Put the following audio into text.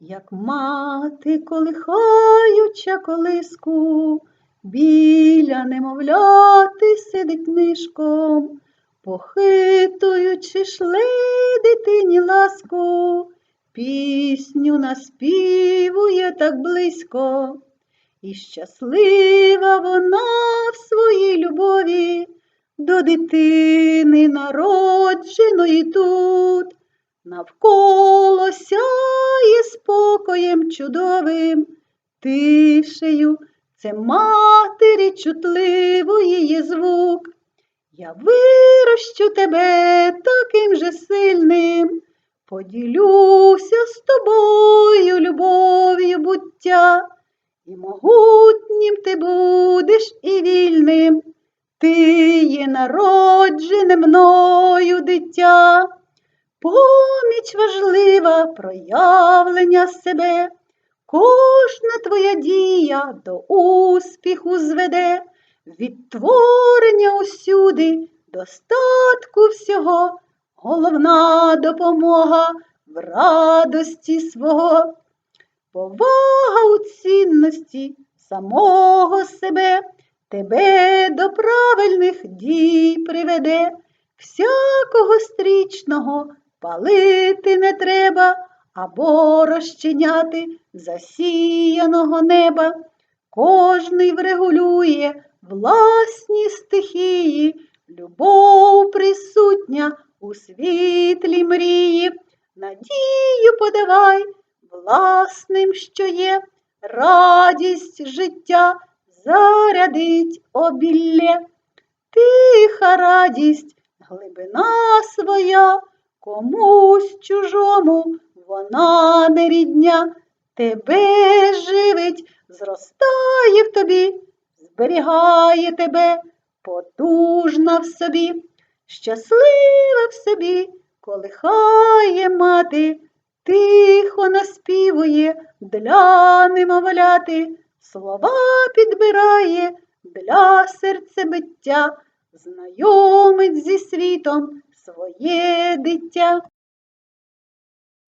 як мати, колихаюча колиску, біля немовляти сидить нишком, похитуючи шле дитині ласку, пісню наспівує так близько. І щаслива вона в своїй любові до дитини народженої тут, навколо сяє спокоєм чудовим, тишею це матері чутливої є звук. Я вирощу тебе таким же сильним, поділюся з тобою любов'ю буття. І могутнім ти будеш і вільним, ти є народжене мною дитя, поміч важлива проявлення себе, кожна твоя дія до успіху зведе, від творення усюди, достатку всього, головна допомога в радості свого. Повага у цінності самого себе тебе до правильних дій приведе. Всякого стрічного палити не треба або розчиняти засіяного неба. Кожний врегулює власні стихії, любов присутня у світлі мрії. Надію подавай власним, що є, радість життя зарядить обілля. Тиха радість, глибина своя, комусь чужому вона не рідня, тебе живить, зростає в тобі, зберігає тебе, потужна в собі, щаслива в собі, колихає мати. Тихо наспівує для немовляти, слова підбирає для серцебиття, знайомить зі світом своє дитя.